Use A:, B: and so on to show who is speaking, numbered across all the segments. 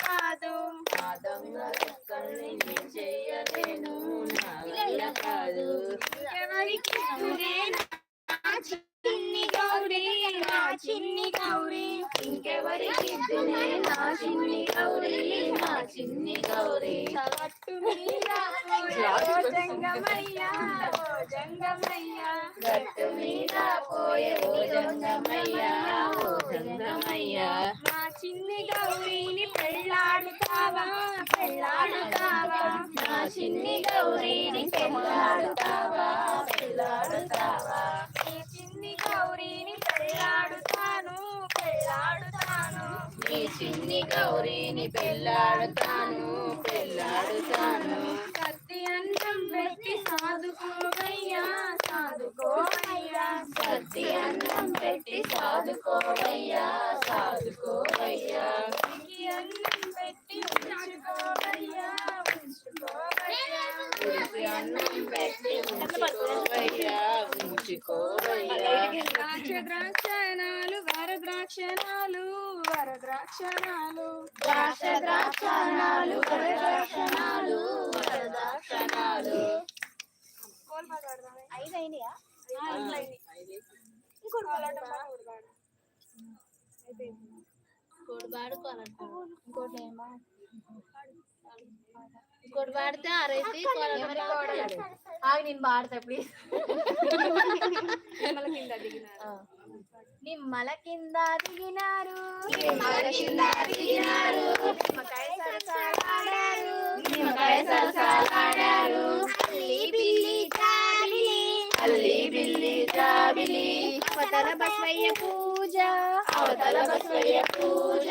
A: కాదు.
B: నీ నా వల్ల కాదు.
A: ఎవరికి నా చిన్ని గౌరీ నా చిన్ని గౌరీ
B: ఇంకెవరికి నా చిన్ని గౌరీ నా చిన్ని గౌరీ
A: గట్టు మీద ఓ జంగమయ్య ఓ జంగమయ్య.
B: గట్టు మీద పోయే జంగమయ్య జంగమయ్య.
A: మా చిన్ని గౌరీని పెళ్ళాడుతావా పెళ్ళాడుతావా
B: నా చిన్ని గౌరీని పెళ్ళాడుతావా పెళ్ళాడుతావా
A: నీ చిన్ని గౌరీని పెళ్ళాడుతాను పెళ్ళాడుతాను
B: నీ చిన్ని గౌరీని పెళ్ళాడుతాను పెళ్ళాడుతాను
A: కత్తి అన్నం పెట్టి సాధుకోవయ్యా సాధుకోవయ్యా
B: కత్తి అన్నం పెట్టి సాధుకోవయ్యా
A: సాధుకోవయ్యా అన్నం పెట్టి ద్రాక్ష ద్రాక్షణాలు వరద్రాక్షణాలు వరద్రాక్షణాలు
B: ద్రాక్ష ద్రాక్షణాలు వరదాక్షణాలు వరదాక్షణాలు
A: ఐదు అయినాయా ఇంకోటి కోలాటం.
B: ఇంకోటి పాడుకోవాలంట
A: ఇంకోటి ఏమో.
B: ఇంకోటి పాడితే ఆరైతే
C: ఆగి నేను పాడతా ప్లీజ్
A: నిమ్మల కింద దిగినారు.
C: నిమ్మల కింద దిగినారు.
B: నిమ్మల కింద దిగినారు.
C: నిమ్మకాయ సరసాలాడారు
B: నిమ్మకాయ సరసాలాడారు
C: అల్లి బిల్లి జాబిలి.
B: అల్లి బిల్లి జాబిలి.
C: అవతల బస్వయ్య పూజ.
B: అవతల బసవయ్య పూజ.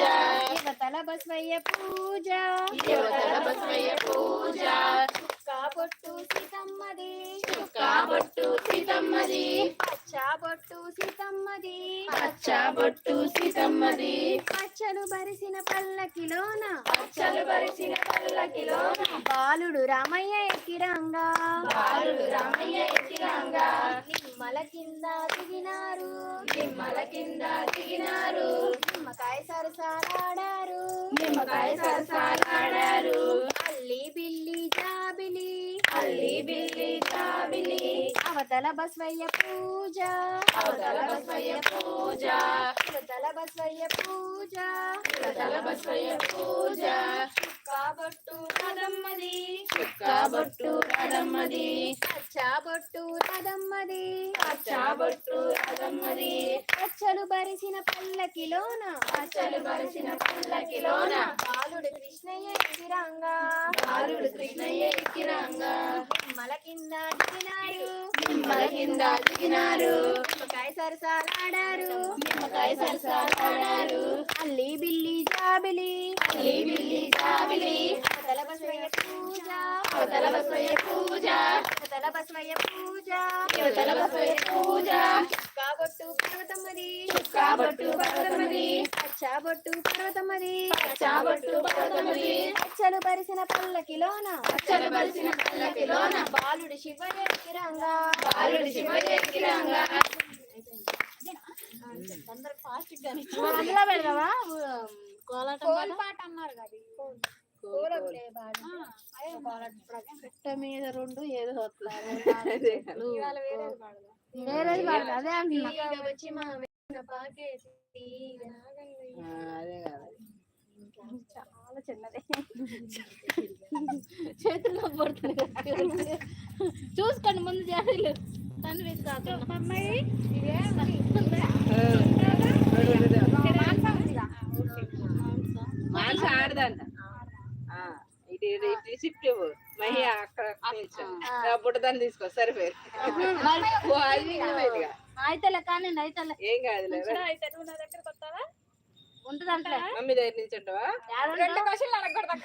C: యువతల బస్వయ్య పూజ.
B: యువతల బసవయ్య పూజ.
C: కాబొట్టు సీతమ్మది.
B: కాబొట్టు సీతమ్మది.
C: పచ్చాబొట్టు సీతమ్మది.
B: పచ్చబొట్టు సీతమ్మది.
C: పచ్చలు బరిసిన పల్లకిలోన.
B: పచ్చలు పరిచిన పల్లకిలోన.
C: బాలుడు రామయ్య ఎక్కిరంగా.
B: బాలుడు రామయ్య ఎత్తిరంగా
C: నిమ్మల కింద దిగినారు.
B: నిమ్మల కింద దిగినారు.
C: నిమ్మకాయ సరసాలాడారు.
B: నిమ్మకాయ సరసాలాడారు.
C: అల్లి బిల్లి జాబిలి.
B: అల్లి బిల్లి జాబిలి.
C: అవతల బస్వయ్య పూజ.
B: అవతల బసవయ్య పూజ.
C: అవతల బస్వయ్య పూజ.
B: అవతల బసవయ్య పూజ.
C: కాబొట్టు రథమ్మది
B: కాబొట్టు రథమ్మది
C: పచ్చాబొట్టు రథమ్మది
B: పచ్చబొట్టు రథమ్మది
C: పచ్చలు బరిసిన పల్లకిలోన
B: పచ్చలు పరిచిన పల్లకిలోన
C: బాలుడు కృష్ణయ్య ఎగిరంగా
B: బాలుడు కృష్ణయ్య ఎక్కిరంగా.
C: నిమ్మల కింద దిగినారు.
B: నిమ్మల కింద దిగినారు.
C: సరసాలాడారు.
B: నిమ్మకాయ సరసాలాడారు.
C: అల్లి బిల్లి జాబిలి.
B: అల్లి బిల్లి జాబిలి.
C: అవతల బసవయ్య పూజ.
B: అవతల బసవయ్య పూజ.
C: అవతల బసవయ్య పూజ.
B: యువతల బసవయ్య పూజ.
C: కాబొట్టు పర్వతమ్మది.
B: కాబొట్టు పర్వతమది
C: పచ్చాబొట్టు పర్వతమ్మది.
B: పచ్చబొట్టు పర్వతమది
C: పచ్చలు పరిసిన పల్లకిలోన.
B: పచ్చలు పరిచిన పల్లకిలోన.
C: బాలుడు శివయ్య ఎక్కిరంగా
B: బాలుడు శివయ్య ఎక్కిరంగా
C: అందరు ఫాస్ట్ గాని
B: అందులో పెడదామా కోలాటం పాట?
C: పాట అన్నారు కదా
B: పెట్ట మీద రెండు ఏదో
C: అదే
B: కదా.
C: చాలా చిన్నది.
B: చేతుల్లో పడుతుంది చూసుకోండి ముందు జాడీలు
D: షిఫ్ట్ ఇవ్వు. మహి అక్కడ బుట్టదాన్ని తీసుకో సరిపోయి ఓ, అది మిగిలిపోయిందిగా.
B: అయితేలే కానీ అయితేలే
D: ఏం
B: ఉంటదంటే
D: మమ్మీ దగ్గర నుంచి
A: రెండు క్వశ్చన్లు అడగకూడదు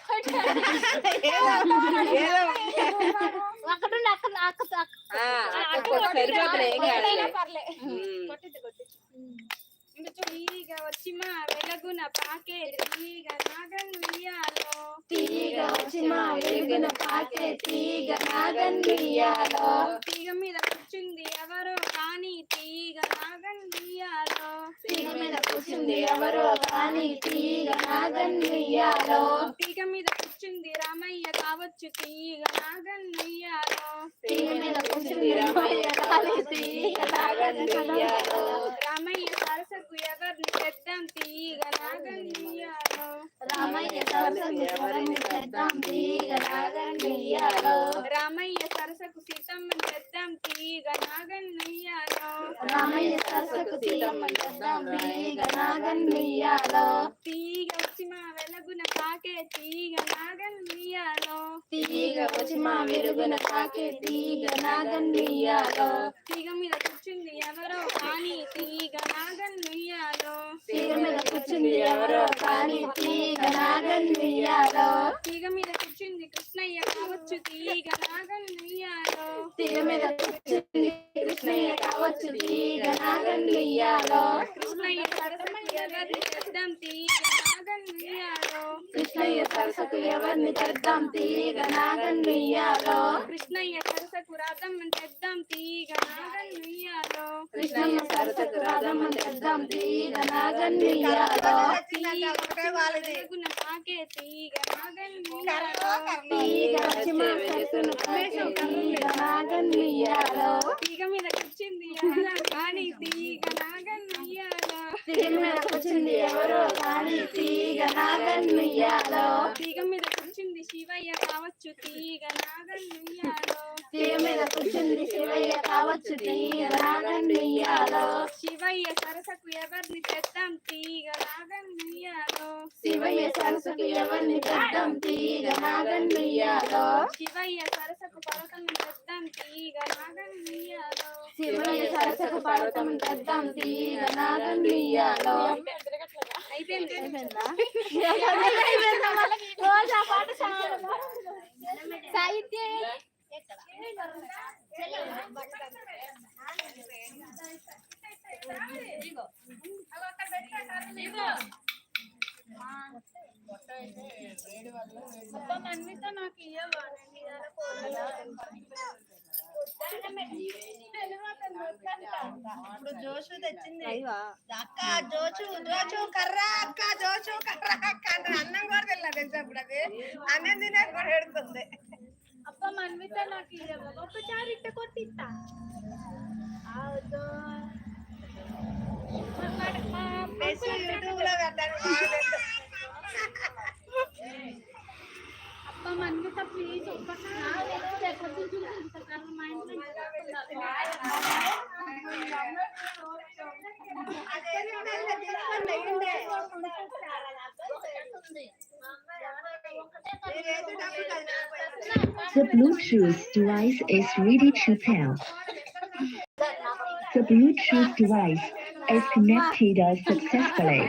A: వచ్చి మా వెలగున పాకే నాగన్ ఉయ్యాలో.
B: తీగ వచ్చి మా వెలుగున పాకే తీగ నాగన్ ఉయ్యాలో.
A: తీగ మీద కూర్చుంది ఎవరో కానీ తీగ నాగన్ ఉయ్యాలో
B: తీగ మీద కూర్చుంది ఎవరో కానీ తీగ నాగన్ నాగన్నుయ్యాలో
A: తీగ మీద కూర్చుంది రామయ్య కావచ్చు తీగ నాగన్నుయ్యాలో
B: తీగ మీద కూర్చుంది రామయ్య కాలి తీగ నాగన్నుయ్యాలో
A: రామయ్య సరసకు ఎవరిని తెద్దాం? తీగ నాగన్నుయ్యాలో
B: రామయ్య సరసకు
A: సీతమ్మని తెద్దాం తీగ నాగన్నుయ్యాలో
B: రామయ్య సరసకు సీతమ్మని తెద్దాం తీగ నాగన్నుయ్యాలో
A: మా వెలగున కాకే తీగ నాగన్నుయ్యాలో
B: తీగ వచ్చి మా వెలుగున తాకే తీగ నాగన్నుయ్యాలో
A: తీగ మీద కూర్చుంది ఎవరో కానీ తీగ నాగన్నుయ్యాలో
B: తీగ మీద కూర్చుంది ఎవరో కానీ తీగ నాగన్నుయ్యాలో
A: తీగ మీద కూర్చుంది కృష్ణయ్య కావచ్చు తీగ నాగన్నుయ్యాలో
B: తీగ మీద కూర్చుంది కృష్ణయ్య కావచ్చు తీగ నాగన్నుయ్యాలో
A: కృష్ణయ్య తెద్దాం తీగ
B: సరసకు ఎవరిని తెద్దాం? తీగ నాగన్నుయ్యాలో
A: కృష్ణయ్య సరసకు రాధమ్మని తెద్దాం? తీగ నాగన్నుయ్యాలో
B: కృష్ణయ్య సరసకు రాధమ్మని తెద్దాం? తీగ నాగన్నుయ్యాలో
A: వెలుగున కాకే తీగ నాగన్నుయ్యాలో
B: తీగ సరసను తీగ నాగన్నుయ్యాలో
A: తీగ మీద కూర్చుంది ఎవరో కానీ తీగ నాగన్నుయ్యాలో
B: తీగ మీద కూర్చుంది ఎవరో కానీ తీగ
A: శివయ్య కావచ్చు తీగ నాగన్నుయ్యాలో
B: తీగ కూర్చుంది శివయ్య కావచ్చు తీగ నాగన్నుయ్యాలో
A: శివయ్య సరసకు ఎవరిని తెద్దాం తీగ నాగన్నుయ్యాలో
B: శివయ్య సరసకు ఎవరిని తెద్దాం తీగ నాగన్నుయ్యాలో
A: శివయ్య సరసకు పర్వతం తెద్దాం తీగ నాగన్నుయ్యాలో
B: శివయ్య సరసకు పర్వతం తెద్దాం తీగ నాగన్నుయ్యాలో
A: అయిపోయింది.
B: సాహిత్య
D: ఇప్పుడు జోషు తెచ్చింది అక్క జోషు జోషు కర్ర అక్క జోషు కర్ర అక్క అంటే అన్నం కూడా తెలియదు తెలిసినప్పుడు అది అన్నం తినే కూడా ఎడుతుంది
A: అప్ప మన్విత నాకు ఇవ్వ ఒకసారి ఇట్ట కొట్టిస్తా
D: బెస్ట్ యూట్యూబ్ లో పెట్టాలి నాకు పోయింది.
E: The Bluetooth device is ready to pair. The Bluetooth device is connected successfully.